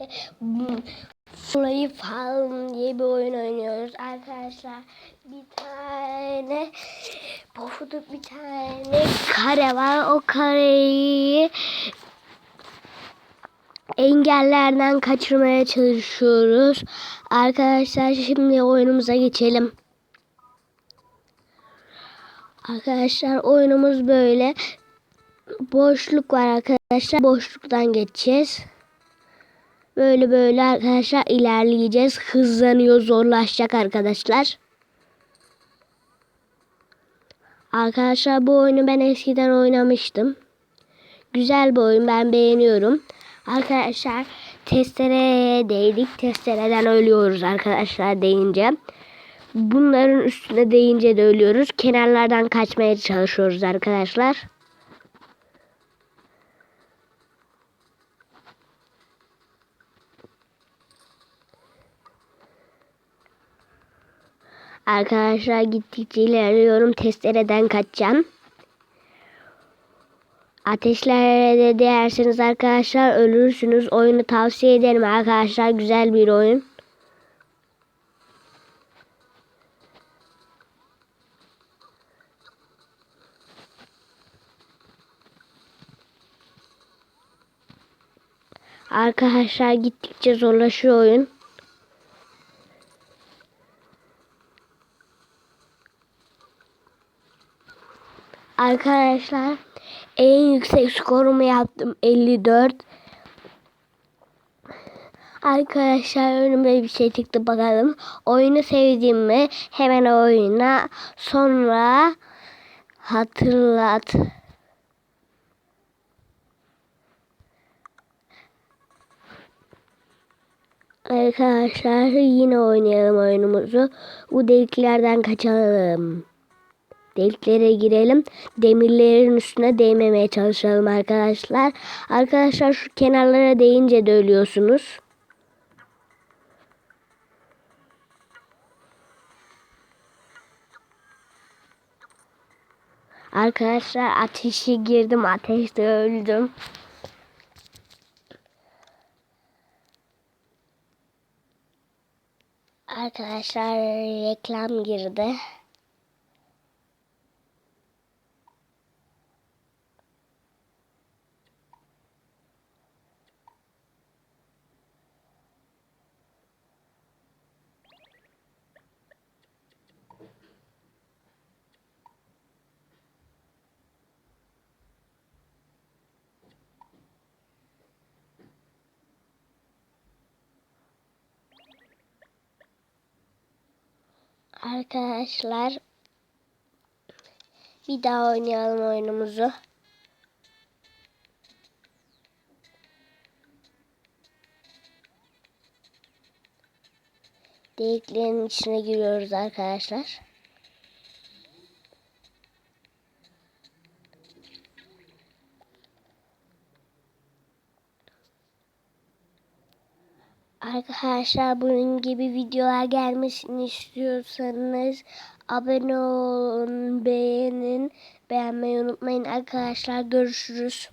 birlikte Fly Farm diye bir oyun oynuyoruz arkadaşlar. Bir tane pofuduk bir tane kare var. O kareyi engellerden kaçırmaya çalışıyoruz. Arkadaşlar şimdi oyunumuza geçelim. Arkadaşlar oyunumuz böyle. Boşluk var arkadaşlar. Boşluktan geçeceğiz. Böyle böyle arkadaşlar ilerleyeceğiz. Hızlanıyor, zorlaşacak arkadaşlar. Arkadaşlar bu oyunu ben eskiden oynamıştım. Güzel bir oyun ben beğeniyorum. Arkadaşlar testereye değdik. Testereden ölüyoruz arkadaşlar deyince. Bunların üstüne değince de ölüyoruz. Kenarlardan kaçmaya çalışıyoruz arkadaşlar. Arkadaşlar gittikçe ilerliyorum. Testereden kaçacağım. Ateşlere de değerseniz arkadaşlar ölürsünüz. Oyunu tavsiye ederim arkadaşlar. Güzel bir oyun. Arkadaşlar gittikçe zorlaşıyor oyun. Arkadaşlar en yüksek skorumu yaptım 54. Arkadaşlar önüme bir şey çıktı bakalım. Oyunu sevdiğimi hemen oyuna sonra hatırlat. Arkadaşlar yine oynayalım oyunumuzu. Bu deliklerden kaçalım. Deliklere girelim. Demirlerin üstüne değmemeye çalışalım arkadaşlar. Arkadaşlar şu kenarlara değince de ölüyorsunuz. Arkadaşlar ateşe girdim. Ateşte öldüm. Arkadaşlar reklam girdi. Arkadaşlar bir daha oynayalım oyunumuzu. Deliklerin içine giriyoruz arkadaşlar. Arkadaşlar bunun gibi videolar gelmesini istiyorsanız abone olun, beğenin, beğenmeyi unutmayın arkadaşlar. Görüşürüz.